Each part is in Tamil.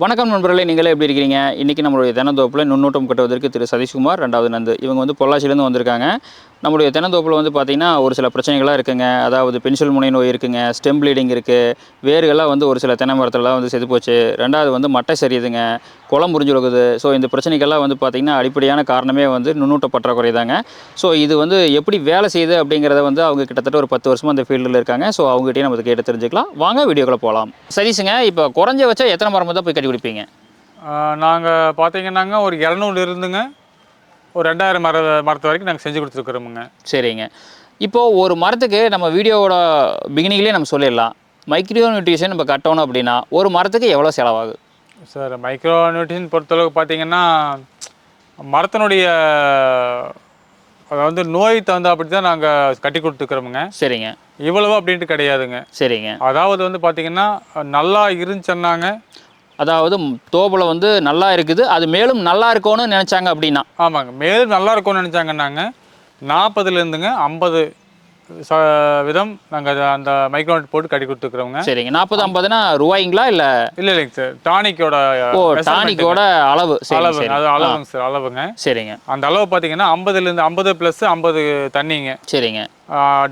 வணக்கம் நண்பர்களே நீங்களே எப்படி இருக்கிறீங்க? இன்றைக்கி நம்மளுடைய தினந்தோப்பில் நுண்ணூட்டம் கட்டுவதற்கு திரு சதீஷ்குமார் ரெண்டாவது நந்து இவங்க வந்து பொள்ளாச்சியிலேருந்து வந்திருக்காங்க. நம்முடைய தென்னந்தோப்பில் வந்து பார்த்திங்கன்னா ஒரு சில பிரச்சனைகள்லாம் இருக்குங்க. அதாவது பென்சில் முனை நோய் இருக்குங்க. ஸ்டெம் ப்ளீடிங் இருக்குது வேர்கள்லாம் வந்து ஒரு சில தென்னை மரத்துலலாம் வந்து செது போச்சு. ரெண்டாவது வந்து மட்டை சரியுதுங்க. குளம் முறிஞ்சுழுகுது ஸோ இந்த பிரச்சனைக்கெல்லாம் வந்து பார்த்திங்கன்னா அடிப்படையான காரணமே வந்து நுண்ணூட்ட பற்றாக்குறை தாங்க ஸோ இது வந்து எப்படி வேலை செய்யுது அப்படிங்கிறத வந்து அவங்க கிட்டத்தட்ட ஒரு பத்து வருஷமாக அந்த ஃபீல்டில் இருக்காங்க. ஸோ அவங்ககிட்டயே நம்ம கேட்டு தெரிஞ்சுக்கலாம். வாங்க வீடியோக்குள்ள போகலாம் சரிசுங்க இப்போ குறைஞ்ச வச்சா எத்தனை மரம் தான் போய் கட்டி கொடுப்பீங்க? நாங்கள் பார்த்தீங்கன்னாங்க ஒரு இரநூறு இருந்துங்க. ஒரு ரெண்டாயிரம் மர மரத்து வரைக்கும் நாங்கள் செஞ்சு கொடுத்துருக்குறோமுங்க. சரிங்க. இப்போது ஒரு மரத்துக்கு நம்ம வீடியோவோட பிகினிங்லேயே நம்ம சொல்லிடலாம். மைக்ரோ நியூட்ரிஷன் நம்ம கட்டணும் அப்படின்னா ஒரு மரத்துக்கு எவ்வளோ செலவாகுது? சார் மைக்ரோ நியூட்ரிஷன் பொறுத்தளவுக்கு பார்த்தீங்கன்னா மரத்தினுடைய அதாவது நோய் தகுந்த அப்படி தான் நாங்கள் கட்டி கொடுத்துக்கிறோமுங்க சரிங்க. இவ்வளவு அப்படின்ட்டு கிடையாதுங்க. சரிங்க. அதாவது வந்து பார்த்தீங்கன்னா நல்லா இருந்துச்சுன்னாங்க. அதாவது தோப்புல வந்து நல்லா இருக்குது அது மேலும் நல்லா இருக்கணும்னு நினச்சாங்க அப்படின்னா? ஆமாங்க. மேலும் நல்லா இருக்கும்னு நினச்சாங்கன்னாங்க. நாற்பதுலேருந்துங்க ஐம்பது ச விதம் நாங்கள் அந்த மைக்ரோனட் போட்டு கட்டி கொடுத்துக்கிறோங்க சரிங்க. நாற்பது ஐம்பதுனா ரூபாய்ங்களா இல்லை? இல்லை இல்லைங்க சார். டானிக்கோட ஓ டானிக்கோட அளவு. அளவு அது அளவுங்க சார் அளவுங்க. சரிங்க. அந்த அளவு பார்த்தீங்கன்னா ஐம்பதுலேருந்து ஐம்பது ப்ளஸ் ஐம்பது தண்ணிங்க. சரிங்க.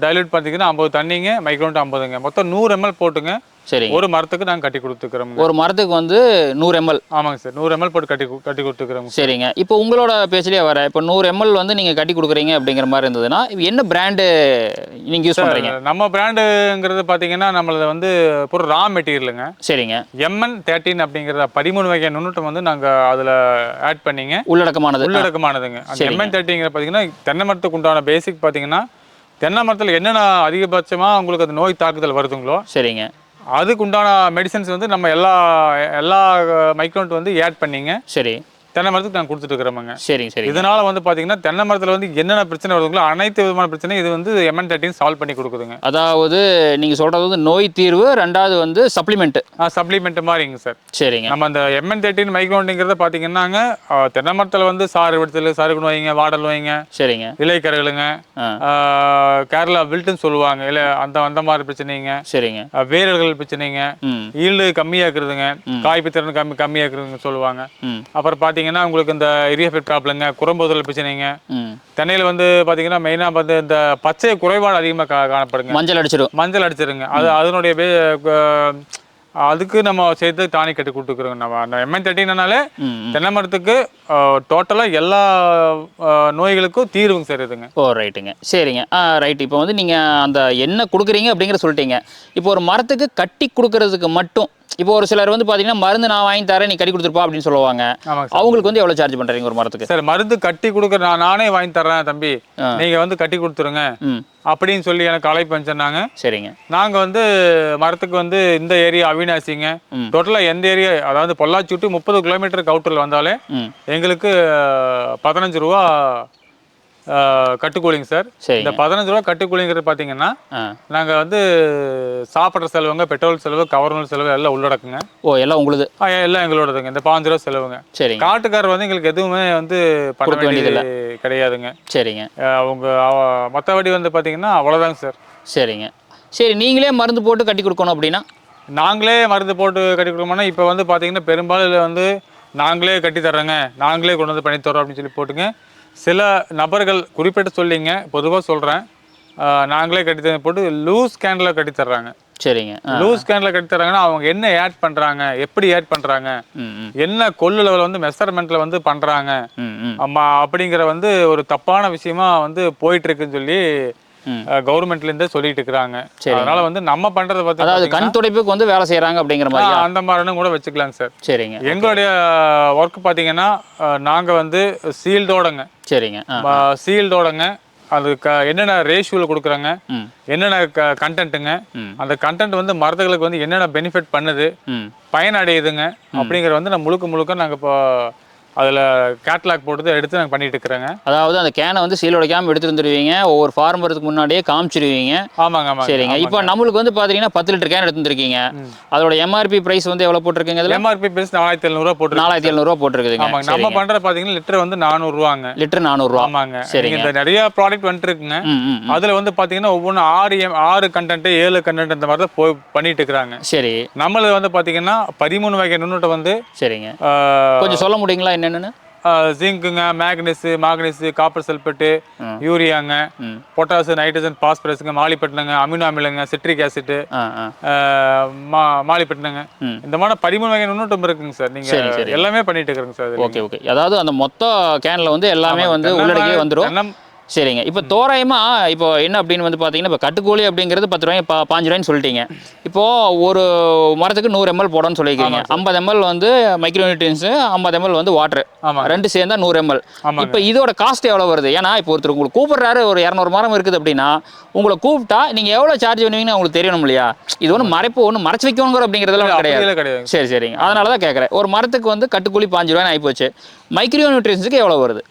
டைல்யூட் பார்த்தீங்கன்னா ஐம்பது தண்ணிங்க மைக்ரோன்ட்டு ஐம்பதுங்க. மொத்தம் நூறு எம்எல் போட்டுங்க. சரிங்க. ஒரு மரத்துக்கு நாங்கள் கட்டி கொடுத்துக்கிறோங்க ஒரு மரத்துக்கு வந்து நூறு எம்எல் ஆமாங்க சார். நூறு எம்எல் போட்டு கட்டி கட்டி கொடுத்துக்கிறோங்க சரிங்க. இப்போ உங்களோட பேச்சிலே வர இப்போ நூறு எம்எல் வந்து நீங்கள் கட்டி கொடுக்குறீங்க அப்படிங்கிற மாதிரி இருந்ததுன்னா என்ன பிராண்டு நீங்கள் யூஸ் பண்ணுறீங்க நம்ம பிராண்டுங்கிறது பார்த்தீங்கன்னா நம்மளது வந்து பூரா ரா மெட்டீரியலுங்க சரிங்க. எம்என் தேர்ட்டின் அப்படிங்கிற பதிமூணு வகை நுண்ணூட்டம் வந்து நாங்கள் அதில் ஆட் பண்ணிங்க. உள்ளடக்கமானது. உள்ளடக்கமானதுங்க. எம்என் தேர்ட்டிங்கிற பார்த்தீங்கன்னா தென்னை மரத்துக்கு உண்டான பேசிக் பார்த்தீங்கன்னா தென்னை மரத்தில் என்னென்ன அதிகபட்சமாக உங்களுக்கு அந்த நோய் தாக்குதல் வருதுங்களோ சரிங்க. அதுக்கு உண்டான மெடிசன்ஸ் வந்து நம்ம எல்லா எல்லா மைக்ரோன்ட் வந்து ஆட் பண்ணிங்க. சரி. தென்னை மரத்துக்கு நாங்கள் கொடுத்துட்டு இருக்கிறோமுங்க சரிங்க சரிங்க. இதனால வந்து பார்த்தீங்கன்னா தென்னை மரத்தில் வந்து என்னென்ன பிரச்சனை வருதுங்களோ அனைத்து விதமான பிரச்சனை இது வந்து எம்என் தேர்ட்டின் சால்வ் பண்ணி கொடுக்குதுங்க. அதாவது நீங்கள் சொல்கிறது வந்து நோய் தீர்வு ரெண்டாவது வந்து சப்ளிமெண்ட்டு சப்ளிமெண்ட் மாதிரிங்க சார் சரிங்க. நம்ம அந்த எம்என் தேர்ட்டின் மைக்ரோன்ட்டுங்கிறத பார்த்தீங்கன்னாங்க தென்னை மரத்தில் வந்து சாறு விடுதல் சருகு நோய்ங்க வாடல் நோய்ங்க சரிங்க. இலைக்கருகளுங்க ஆ. கேரளா வில்ட்டுன்னு சொல்லுவாங்க இல்லை அந்த அந்த மாதிரி பிரச்சனைங்க. சரிங்க. வேரல்கள் பிரச்சனைங்க. ஈல்டு கம்மியாக்குறதுங்க காய்ப்பு திறன் கம்மி கம்மியாக்குறதுங்க சொல்லுவாங்க. ம். அப்புறம் பார்த்தீங்கன்னா உங்களுக்கு இந்த இரியஃபெட் ப்ராப்ளங்க குரம்போதல் பிரச்சனைங்க. தென்னையில் வந்து பார்த்தீங்கன்னா மெயினாக வந்து இந்த பச்சை குறைபாடு அதிகமாக காணப்படுங்க. மஞ்சள் அடிச்சிடும் மஞ்சள் அடிச்சிருங்க. அது அதனுடைய அதுக்கு நம்ம சேர்த்து டானிக் கட்டி கொடுத்துக்கிறோங்க. நம்ம அந்த எம்என் தேர்ட்டினாலே. தென்னை மரத்துக்கு டோட்டலாக எல்லா நோய்களுக்கும் தீர்வுங்க சார் இதுங்க. ஓ ரைட்டுங்க. சரிங்க. ரைட் இப்போ வந்து நீங்கள் அந்த என்ன கொடுக்குறீங்க அப்படிங்கிற சொல்லிட்டீங்க. இப்போ ஒரு மரத்துக்கு கட்டி கொடுக்கறதுக்கு மட்டும் இப்போ ஒரு சிலர் வந்து பார்த்தீங்கன்னா மருந்து நான் வாங்கி தரேன் நீ கட்டி கொடுத்துருப்பா அப்படின்னு சொல்லுவாங்க. அவங்களுக்கு வந்து எவ்வளோ சார்ஜ் பண்ணுறீங்க ஒரு மரத்துக்கு? சார் மருந்து கட்டி கொடுக்குற நான் நானே வாங்கி தர்றேன் தம்பி. நீங்க வந்து கட்டி கொடுத்துருங்க. அப்படின்னு சொல்லி எனக்கு அழைப்பு அனுப்பிச்சிருந்தாங்க சரிங்க. நாங்க வந்து மரத்துக்கு வந்து இந்த ஏரியா அவினாசிங்க. டோட்டலா எந்த ஏரியா அதாவது பொள்ளாச்சி விட்டு முப்பது கிலோமீட்டருக்கு அவுட்டர்ல வந்தாலே எங்களுக்கு பதினஞ்சு ரூபா கட்டுக்கூலிங்க சார். இந்த பதினஞ்சு ரூபா கட்டுக்கூலிங்கிறது பார்த்தீங்கன்னா ஆ. நாங்க வந்து சாப்பிட்ற செலவுங்க பெட்ரோல் செலவு கவர்னர் செலவு எல்லாம் உள்ளடக்குங்க. ஓ எல்லாம் உங்களுது? எல்லாம் எங்களோடதுங்க. இந்த பாஞ்சு ரூபா செலவுங்க. சரிங்க. காட்டுக்காரர் வந்து எங்களுக்கு எதுவுமே வந்து பண்ண வேண்டியது கிடையாதுங்க. சரிங்க. அவங்க அவ- மத்தபடி வந்து பார்த்தீங்கன்னா அவ்வளோதாங்க சார். சரிங்க. சரி நீங்களே மருந்து போட்டு கட்டி கொடுக்கணும் அப்படின்னா? நாங்களே மருந்து போட்டு கட்டி கொடுக்கணும்னா இப்போ வந்து பார்த்தீங்கன்னா பெரும்பாலும் வந்து நாங்களே கட்டி தர்றோங்க. நாங்களே கொண்டு வந்து பண்ணி தர்றோம் அப்படின்னு சொல்லி போட்டுங்க. சில நபர்கள் குறிப்பிட்டு சொல்லிங்க பொதுவாக சொல்கிறேன் நாங்களே கட்டி போட்டு லூஸ் கேனில் கட்டி தர்றாங்க. சரிங்க. லூஸ் கேனில் கட்டி தர்றாங்கன்னா அவங்க என்ன ஆட் பண்ணுறாங்க எப்படி ஆட் பண்ணுறாங்க என்ன கொள்ளு வந்து மெஷர்மெண்ட்டில் வந்து பண்ணுறாங்க ம் ம். ஆமா அப்படிங்கிற வந்து ஒரு தப்பான விஷயமா வந்து போயிட்டு இருக்குன்னு சொல்லி ம். கவர்மெண்ட்ல இருந்தே சொல்லிட்டு இருக்கிறாங்க அதனால வந்து நம்ம பண்றத பத்தி அதாவது கண் துடைப்புக்கு வந்து வேலை செய்கிறாங்க அப்படிங்கிற மாதிரி அந்த மாதிரின்னு கூட வச்சுக்கலாங்க சார். சரிங்க. எங்களுடைய ஒர்க் பாத்தீங்கன்னா அஹ், நாங்க வந்து சீல்டோடங்க சரிங்க. சீல்டோடங்க அது க என்னென்ன ரேஷியோவில் கொடுக்குறாங்க? என்னென்ன க கண்டென்ட்டுங்க அந்த கண்டென்ட் வந்து மரத்துகளுக்கு வந்து என்னென்ன பெனிஃபிட் பண்ணுது? பயனடையுதுங்க. அப்படிங்கிற வந்து நான் முழுக்க முழுக்க நாங்கள் இப்போ அதில் கேட்லாக் போட்டு எடுத்து நாங்கள் பண்ணிட்டு இருக்கிறேங்க. அதாவது அந்த கேனை வந்து சீல் உடைக்காம எடுத்துட்டு வந்துருவீங்க. ஒவ்வொரு ஃபார்ம் வரதுக்கு முன்னாடியே காமிச்சிருவீங்க. ஆமாங்க ஆமாங்க. சரிங்க. இப்போ நம்மளுக்கு வந்து பாத்தீங்கன்னா பத்து லிட்டர் கேன் எடுத்துருக்கீங்க அதோட எம்ஆர்பி பிரைஸ் வந்து எவ்வளவு போட்டிருக்கீங்க இதுல? எம்ஆர்பி பிரைஸ் நாலாயிரத்தி எழுநூறுவா போட்டு நாலாயிரத்தி எழுநூறுவா போட்டிருக்குதுங்க. ஆமாங்க. நம்ம பண்றது பாத்தீங்கன்னா லிட்டர் வந்து நானூறுவாங்க. லிட்டர் நானூறுரூவா ஆமாங்க. சரிங்க. இந்த நிறைய ப்ராடக்ட் வந்துட்டு இருக்குங்க. அதுல வந்து பாத்தீங்கன்னா ஒவ்வொன்றும் ஆறு ஆறு கண்டென்ட் ஏழு கண்டென்ட் இந்த மாதிரி தான் போய் பண்ணிட்டு இருக்கிறாங்க. சரி. நம்மளது வந்து பாத்தீங்கன்னா பதிமூணு வகை நுண்ணுட்ட வந்து சரிங்க. கொஞ்சம் சொல்ல முடியுங்களா என்னென்னு ஜிங்க்குங்க மேக்னஸ் மாக்னஸ் காப்பர் சல்பேட்டு யூரியாங்க. பொட்டாசு நைட்ரஜன் பாஸ்பரஸுங்க மாலிப்பட்டினங்க அமினோ அமிலங்க சிட்ரிக் ஆசிட் மாலிப்பட்டினங்க. இந்த மாதிரி பதிமூணு வகை நுண்ணூட்டம் இருக்குங்க சார் நீங்க. எல்லாமே பண்ணிட்டு இருக்கிறேங்க சார். ஓகே ஓகே அதாவது அந்த மொத்த கேனில் வந்து எல்லாமே வந்து உள்ளடக்கியே வந்துடும் சரிங்க. இப்போ தோராயமா இப்போ என்ன அப்படின்னு வந்து பார்த்தீங்கன்னா இப்போ கட்டுக்கூலி அப்படிங்கிறது பத்து ரூபாய் பா பாஞ்சு ரூபாய்னு சொல்லிட்டீங்க. இப்போ ஒரு மரத்துக்கு நூறு எம்எல் போடணும்னு சொல்லியிருக்கீங்க. ஐம்பது எம்எல் வந்து மைக்ரோ நியூட்ரியன்ஸு ஐம்பது எம்எல் வந்து வாட்டர் ஆமாங்க. ரெண்டு சேர்ந்தா நூறு எம்எல். இப்போ இதோட காஸ்ட் எவ்வளோ வருது? ஏன்னா இப்போ ஒருத்தர் உங்களுக்கு கூப்பிடுறாரு ஒரு இரநூறு மரம் இருக்குது அப்படின்னா உங்களை கூப்பிட்டா நீங்கள் எவ்வளோ சார்ஜ் பண்ணுவீங்கன்னு உங்களுக்கு தெரியணும் இல்லையா? இது ஒன்றும் மறைப்பு ஒன்றும் மறைச்சு வைக்கணுங்கிற அப்படிங்கிறதெல்லாம் கிடையாது. சரி சரிங்க. அதனால தான் கேட்குறேன் ஒரு மரத்துக்கு வந்து கட்டுக்கூலி பாஞ்சு ரூபாய் ஆகிப்போச்சு மைக்ரோ நியூட்ரியன்ஸுக்கு எவ்வளோ வருது?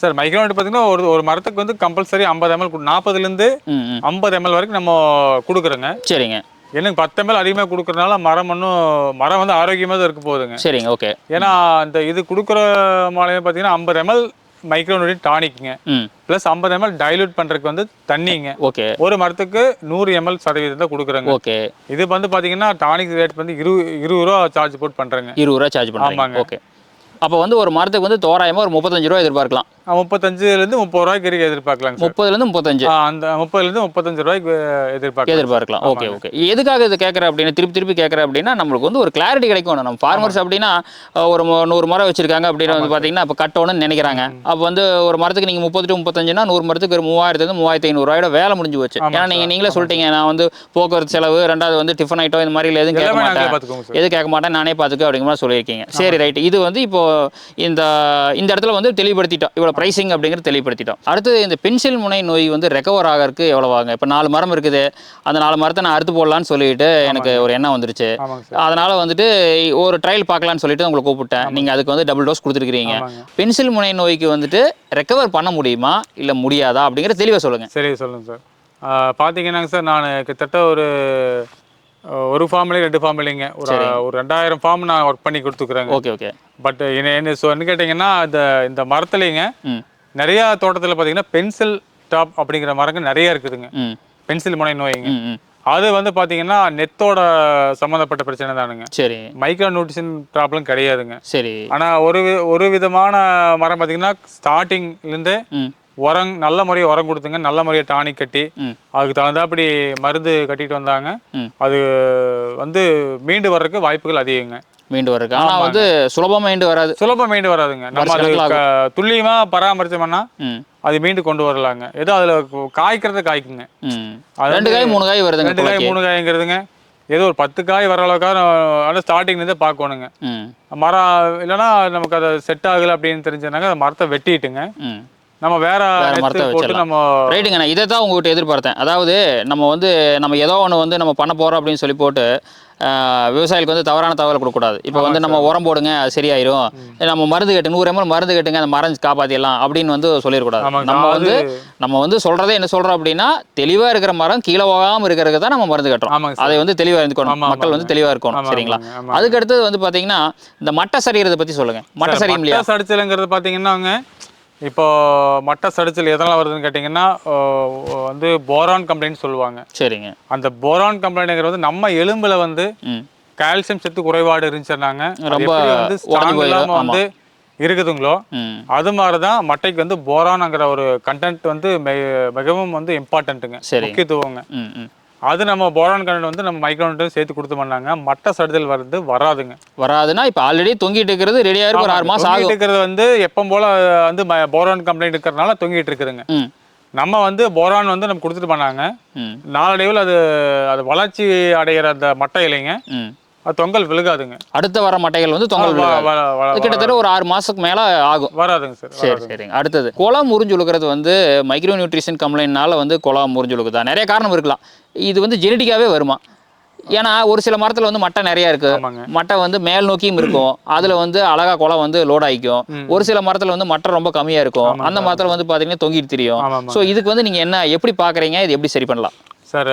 சார் மைக்ரோனட் பார்த்தீங்கன்னா ஒரு ஒரு மரத்துக்கு வந்து கம்பல்சரி ஐம்பது எம்எல் நாற்பதுலேருந்து ஐம்பது எம்எல் வரைக்கும் நம்ம கொடுக்குறோங்க. சரிங்க. எனக்கு பத்து எம்எல் அதிகமாக கொடுக்கறனால மரம் இன்னும் மரம் வந்து ஆரோக்கியமாக தான் இருக்க போகுதுங்க. சரிங்க ஓகே ஏன்னா இந்த இது கொடுக்குற மாலையை பார்த்தீங்கன்னா ஐம்பது எம்எல் மைக்ரோனுடன் டானிக்குங்க. ப்ளஸ் ஐம்பது எம்எல் டைலூட் பண்ணுறதுக்கு வந்து தண்ணிங்க. ஓகே. ஒரு மரத்துக்கு நூறு எம்எல் சதவீதம் தான் கொடுக்குறேங்க. ஓகே. இது வந்து பார்த்தீங்கன்னா டானிக் ரேட் வந்து இரு இருபது ரூபா சார்ஜ் போட்டு பண்ணுறேங்க இருபது ரூபா சார்ஜ் பண்ணுறாங்க. ஓகே. அப்போ வந்து ஒரு மரத்துக்கு வந்து தோராயமாக ஒரு முப்பத்தஞ்சு ரூபா எதிர்பார்க்கலாம். முப்பத்தஞ்சுலேருந்து முப்பது ரூபாய்க்கு வரைக்கும் எதிர்பார்க்கலாங்க சார். முப்பதுலேருந்து முப்பத்தஞ்சு. அந்த முப்பதுலேருந்து முப்பத்தஞ்சு ரூபாய்க்கு எதிர்பார்க்கலாம். எதிர்பார்க்கலாம். Okay okay. எதுக்காக இது கேட்குறேன் அப்படின்னு திருப்பி திருப்பி கேட்குறேன் அப்படின்னா நம்மளுக்கு வந்து ஒரு கிளாரிட்டி கிடைக்கும் நம்ம ஃபார்மர்ஸ் அப்படின்னா ஒரு நூறு மரம் வச்சிருக்காங்க அப்படின்னு வந்து பார்த்தீங்கன்னா இப்போ கட்டணும்னு நினைக்கிறாங்க. அப்போ வந்து ஒரு மரத்துக்கு நீங்கள் முப்பது டு முப்பத்தஞ்சுனா நூறு மரத்துக்கு ஒரு மூவாயிரத்துலேருந்து மூவாயிரத்தி ஐநூறுரூவாயோட வேலை முடிஞ்சு போச்சு. ஏன்னா நீங்கள் நீங்களே சொல்லிட்டீங்க நான் வந்து போக்குவரத்து செலவு ரெண்டாவது வந்து டிஃபன் ஐட்டம் இந்த மாதிரி எதுவும் கேட்க மாட்டேன். பார்த்துக்கோங்க சார். எது கேட்க மாட்டேன் நானே பார்த்துக்க அப்படிங்கிற மாதிரி சொல்லியிருக்கீங்க. சரி ரைட் இது வந்து இப்போ இந்த இந்த இடத்துல வந்து தெளிவுபடுத்திட்டோம். இவ்வளோ ப்ரைசிங் அப்படிங்கிறது தெளிவுபடுத்திட்டோம். அடுத்து இந்த பென்சில் முனை நோய் வந்து ரெக்கவர் ஆகிறதுக்கு எவ்வளோ ஆகும் இப்போ நாலு மரம் இருக்குது. அந்த நாலு மரத்தை நான் அறுத்து போடலான்னு சொல்லிட்டு எனக்கு ஒரு எண்ணம் வந்துருச்சு. அதனால வந்துட்டு ஒரு ட்ரையல் பார்க்கலான்னு சொல்லிட்டு உங்களை கூப்பிட்டேன். நீங்கள் அதுக்கு வந்து டபுள் டோஸ் கொடுத்துருக்கீங்க. பென்சில் முனை நோய்க்கு வந்துட்டு ரெக்கவர் பண்ண முடியுமா? இல்லை முடியாதா? அப்படிங்கிற தெளிவாக சொல்லுங்கள் சரி சொல்லுங்க சார். பார்த்தீங்கன்னாங்க சார் நான் கிட்டத்தட்ட ஒரு ஒரு ஃபார்ம்லேயே ரெண்டு ஃபார்ம் இல்லைங்க. ஒரு ஒரு ரெண்டாயிரம் ஃபார்ம் நான் ஒர்க் பண்ணி கொடுத்துக்குறேங்க. Okay okay. பட் என்ன என்ன சொ என்ன கேட்டிங்கன்னா இந்த இந்த மரத்துலேங்க நிறையா தோட்டத்தில் பார்த்தீங்கன்னா பென்சில் டாப் அப்படிங்கிற மரங்கள் நிறைய இருக்குதுங்க. பென்சில் முனை நோய்ங்க. அது வந்து பார்த்தீங்கன்னா நெத்தோட சம்மந்தப்பட்ட பிரச்சனை தானுங்க. சரி. மைக்ரோ நியூட்ரிஷன் ப்ராப்ளம் கிடையாதுங்க. சரி. ஆனால் ஒரு ஒரு விதமான மரம் பார்த்தீங்கன்னா ஸ்டார்டிங்லேருந்து உரம் நல்ல முறையை உரம் கொடுத்துங்க நல்ல முறையை டானிக் கட்டி அதுக்கு தகுந்தாப்படி மருந்து கட்டிட்டு வந்தாங்க. அது வந்து மீண்டு வர்றதுக்கு வாய்ப்புகள் அதிகங்க. மீண்டு வருது ஆனால் வந்து சுலபமாக மீண்டு வராது. சுலபம் மீண்டு வராதுங்க. நம்ம அது வருஷக்கணக்கில் க- துல்லியமா பராமரிச்சோம்னா அது மீண்டு கொண்டு வரலாங்க. ஏதோ அதுல காய்க்கிறத காய்க்குங்க. அது ரெண்டு காய் மூணு காய் வருதுங்க ரெண்டு காய். மூணு காய்ங்கிறதுங்க. ஏதோ ஒரு பத்து காய் வர அளவுக்கான ஆனால் ஸ்டார்டிங்லேருந்தே பார்க்கணுங்க. மரம் இல்லைன்னா நமக்கு அதை செட் ஆகலை அப்படின்னு தெரிஞ்சதுனாக்க அந்த மரத்தை வெட்டிட்டுங்க. நம்ம வேற மரத்தை. நம்ம ரைட்டுங்க நான் இதை தான் உங்ககிட்ட எதிர்பார்த்தேன். அதாவது நம்ம வந்து நம்ம ஏதோ ஒன்று வந்து நம்ம பண்ண போகிறோம் அப்படின்னு சொல்லி போட்டு விவசாயிகளுக்கு வந்து தவறான தகவல் கொடுக்கக்கூடாது. இப்போ வந்து நம்ம உரம் போடுங்க அது சரியாயிரும். நம்ம மருந்து கட்டு நூறு எம்எல் மருந்து கட்டுங்க அந்த மரம் காப்பாற்றிடலாம் அப்படின்னு வந்து சொல்லிடக்கூடாது. நம்ம வந்து நம்ம வந்து சொல்கிறதே என்ன சொல்கிறோம் அப்படின்னா தெளிவாக இருக்கிற மரம் கீழே போகாமல் இருக்கிறதுக்கு தான் நம்ம மருந்து கட்டுறோம். சார். அதை வந்து தெளிவாக இருந்துக்கணும். மக்கள் வந்து தெளிவாக இருக்கணும். சரிங்களா. அதுக்கு அடுத்தது வந்து பார்த்தீங்கன்னா இந்த மட்டை சரியறதை பற்றி சொல்லுங்கள் மட்டை சரியும் இல்லையா மட்டை சடிச்சலுங்கிறது பார்த்தீங்கன்னாங்க இப்போ மட்டை சடிச்சல் எதனால் வருதுன்னு கேட்டிங்கன்னா வந்து போரான் கம்ப்ளைண்ட் சொல்லுவாங்க. சரிங்க. அந்த போரான் கம்ப்ளைண்ட்ங்கிறது வந்து நம்ம எலும்புல வந்து கால்சியம் சத்து குறைபாடு இருந்துச்சுன்னாங்க. அது ரொம்ப வந்து உடைஞ்சு strong போயிடும். இல்லாம வந்து இருக்குதுங்களோ அது மாதிரி தான் மட்டைக்கு வந்து போரான்ங்கிற ஒரு கண்டென்ட் வந்து மிக- மிகவும் வந்து இம்பார்ட்டன்ட்டுங்க சரி. முக்கியத்துவங்க. அது நம்ம போரான் கண்டென்ட் வந்து நம்ம மைக்ரோன்ட்டும் சேர்த்து கொடுத்து பண்ணாங்க. மட்டை சடுதல் வருது வராதுங்க. வராதுன்னா இப்போ ஆல்ரெடி தொங்கிட்டு இருக்கிறது ரெடியாக இருக்கு ஒரு ஆறு மாதம் ஆகும். இருக்கிறது வந்து எப்போ போல வந்து போரான் கம்ப்ளைண்ட் இருக்கிறதுனால தொங்கிட்டு இருக்குதுங்க. நம்ம வந்து போரான் வந்து நம்ம கொடுத்துட்டு பண்ணாங்க. நாளடைவில் அது அது வளர்ச்சி அடைகிற அந்த மட்டை இலைங்க. தொங்கல் விழுகாதுங்க. அடுத்த வர மட்டைகள் வந்து தொங்கல் கிட்டத்தட்ட ஒரு ஆறு மாசத்துக்கு மேல ஆகும். வராதுங்க சார் சரி சரிங்க. அடுத்தது குளம் முறிஞ்சுழுக்கிறது வந்து மைக்ரோ நியூட்ரிஷன் கம்ப்ளைண்ட்னால வந்து குளம் முறிஞ்சுழுக்குதா நிறைய காரணம் இருக்கலாம். இது வந்து ஜெனட்டிக்காவே வருமா? ஏன்னா ஒரு சில மரத்துல வந்து மட்டை நிறைய இருக்கு. மட்டை வந்து மேல் நோக்கியும் இருக்கும். அதுல வந்து அழகா குலை வந்து லோட் ஆயிக்கும். ஒரு சில மரத்துல வந்து மட்டை ரொம்ப கம்மியா இருக்கும். அந்த மரத்துல வந்து பாத்தீங்கன்னா தொங்கிட்டு தெரியும். ஸோ இதுக்கு வந்து நீங்க என்ன எப்படி பாக்குறீங்க? இது எப்படி சரி பண்ணலாம்? சார்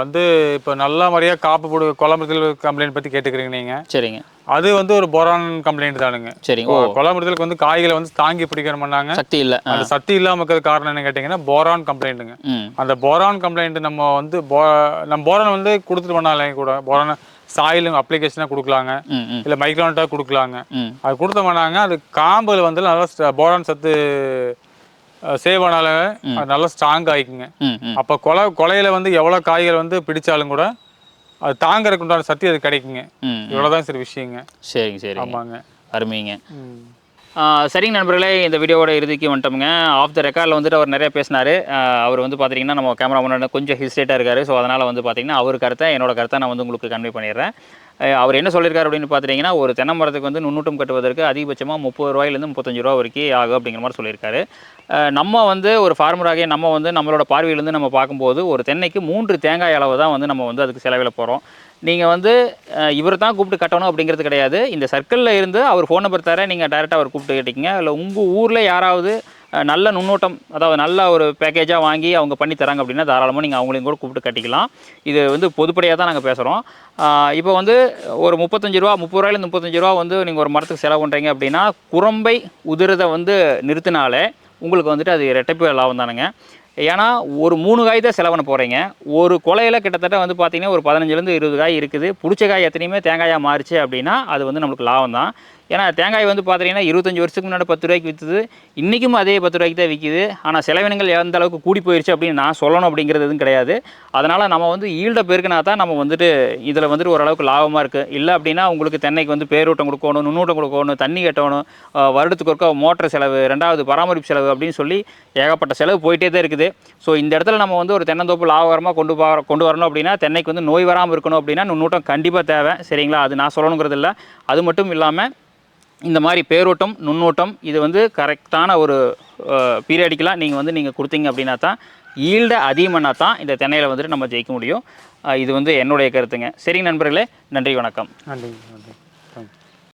வந்து இப்போ நல்ல முறையாக காப்பு போடு கொலமுதல் கம்ப்ளைண்ட் பற்றி கேட்டுக்கிறீங்க நீங்கள் சரிங்க. அது வந்து ஒரு போரான் கம்ப்ளைண்ட் தானுங்க. சரிங்க. ஓ கொலமுதலுக்கு வந்து காய்களை வந்து தாங்கி பிடிக்கிற பண்ணாங்க சக்தி இல்ல. அந்த சக்தி இல்லாம இருக்கிறது காரணம் என்ன கேட்டிங்கன்னா போரான் கம்ப்ளைண்ட்டுங்க அந்த போரான் கம்ப்ளைண்ட் நம்ம வந்து போ நம்ம போரான் வந்து கொடுத்துட்டு பண்ணாலே கூட போரான் சாயில் அப்ளிகேஷனாக கொடுக்கலாங்க. இல்லை மைக்ரோன்ட்டாக கொடுக்கலாங்க. அது கொடுத்த பண்ணாங்க அது காம்பில் வந்து நல்லா போரான் சத்து சேவ் ஆனால அது நல்லா ஸ்ட்ராங் ஆகிக்குங்க அப்போ கொலை கொலையில வந்து எவ்வளோ காய்கள் வந்து பிடிச்சாலும் கூட அது தாங்கறதுக்கு உண்டான சக்தி அது கிடைக்குங்க. இவ்வளோதான் சரி விஷயங்க. சரிங்க சரிங்க. ஆமாங்க. அருமைங்க. சரிங்க நண்பர்களே இந்த வீடியோவோட இறுதிக்கு வந்துட்டோமுங்க. ஆஃப் த ரெக்கார்டில் வந்துட்டு அவர் நிறைய பேசினார். அவர் வந்து பார்த்தீங்கன்னா நம்ம கேமரா முன்னாடி கொஞ்சம் ஹிஸ்டேட்டாக இருக்காரு. ஸோ அதனால் வந்து பார்த்தீங்கன்னா அவர் கருத்தை என்னோட கருத்தை நான் வந்து உங்களுக்கு கன்வே பண்ணிடுறேன். அவர் என்ன சொல்லியிருக்காரு அப்படின்னு பார்த்தீங்கன்னா ஒரு தென்னை மரத்துக்கு வந்து நுண்ணூட்டம் கட்டுவதற்கு அதிகபட்சமாக முப்பது ரூபாயிலேருந்து முப்பத்தஞ்சு ரூபா வரைக்கும் ஆகும் அப்படிங்கிற மாதிரி சொல்லியிருக்காரு. நம்ம வந்து ஒரு ஃபார்மராகிய நம்ம வந்து நம்மளோட பார்வையிலேருந்து நம்ம பார்க்கும்போது ஒரு தென்னைக்கு மூன்று தேங்காய் அளவு தான் வந்து நம்ம வந்து அதுக்கு செலவில் போகிறோம் நீங்கள் வந்து இவர் தான் கூப்பிட்டு கட்டணும் அப்படிங்கிறது கிடையாது. இந்த சர்க்கிளில் இருந்து அவர் ஃபோன் நம்பர் தர நீங்கள் டேரெக்டாக அவர் கூப்பிட்டு கேட்டிங்க இல்லை உங்கள் ஊரில் யாராவது நல்ல நுண்ணோட்டம் அதாவது நல்ல ஒரு பேக்கேஜாக வாங்கி அவங்க பண்ணி தராங்க அப்படின்னா தாராளமாக நீங்கள் அவங்களையும் கூட கூப்பிட்டு கட்டிக்கலாம். இது வந்து பொதுப்படையாக தான் நாங்கள் பேசுகிறோம் இப்போ வந்து ஒரு முப்பத்தஞ்சு ரூபா முப்பது ரூபாயிலேருந்து முப்பத்தஞ்சு ரூபா வந்து நீங்கள் ஒரு மரத்துக்கு செலவு பண்ணுறீங்க அப்படின்னா குரம்பை உதிரதை வந்து நிறுத்தினாலே உங்களுக்கு வந்துட்டு அது ரெட்டைப்பு லாபம் தானுங்க. ஏன்னா ஒரு மூணு காய் தான் செலவு போகிறீங்க ஒரு கொலையில் கிட்டத்தட்ட வந்து பார்த்தீங்கன்னா ஒரு பதினஞ்சுலேருந்து இருபது காய் இருக்குது. பிடிச்ச காய் எத்தனையுமே தேங்காயாக மாறிச்சு அப்படின்னா அது வந்து நம்மளுக்கு லாபம் தான். ஏன்னா தேங்காய் வந்து பார்த்தீங்கன்னா இருபத்தஞ்சி வருஷத்துக்கு முன்னாடி பத்து ரூபாய்க்கு விற்றுது இன்றைக்கும் அதே பத்து ரூபாய்க்கு தான் விற்கிது ஆனால் செலவினங்கள் எந்த அளவுக்கு கூடி போயிடுச்சு அப்படின்னு நான் சொல்லணும் அப்படிங்கிறது எதுவும் கிடையாது. அதனால் நம்ம வந்து ஈல்டை பெருக்கினா தான் நம்ம வந்துட்டு இதில் வந்துட்டு ஓரளவுக்கு லாபமாக இருக்குது இல்லை அப்படின்னா உங்களுக்கு தென்னைக்கு வந்து பேரூட்டம் கொடுக்கணும் நுண்ணூட்டம் கொடுக்கணும் தண்ணி கட்டணும் வருடத்துக்கு ஒருக்கா மோட்டர் செலவு ரெண்டாவது பராமரிப்பு செலவு அப்படின்னு சொல்லி ஏகப்பட்ட செலவு போயிட்டே தான் இருக்குது. ஸோ இந்த இடத்துல நம்ம வந்து ஒரு தென்னந்தோப்பு லாபகரமாக கொண்டு வர கொண்டு வரணும் அப்படின்னா தென்னைக்கு வந்து நோய் வராமல் இருக்கணும் அப்படின்னா நுண்ணூட்டம் கண்டிப்பாக தேவை. சரிங்களா? அது நான் சொல்லணுங்கிறது இல்லை. அது மட்டும் இல்லாமல் இந்த மாதிரி பேரோட்டம் நுண்ணோட்டம் இது வந்து கரெக்டான ஒரு பீரியடிக்கலாக நீங்கள் வந்து நீங்கள் கொடுத்தீங்க அப்படின்னா தான் ஈல்டை அதிகமானா தான் இந்த தென்னையில் வந்துட்டு நம்ம ஜெயிக்க முடியும். இது வந்து என்னுடைய கருத்துங்க. சரிங்க நண்பர்களே நன்றி வணக்கம். நன்றி நன்றி.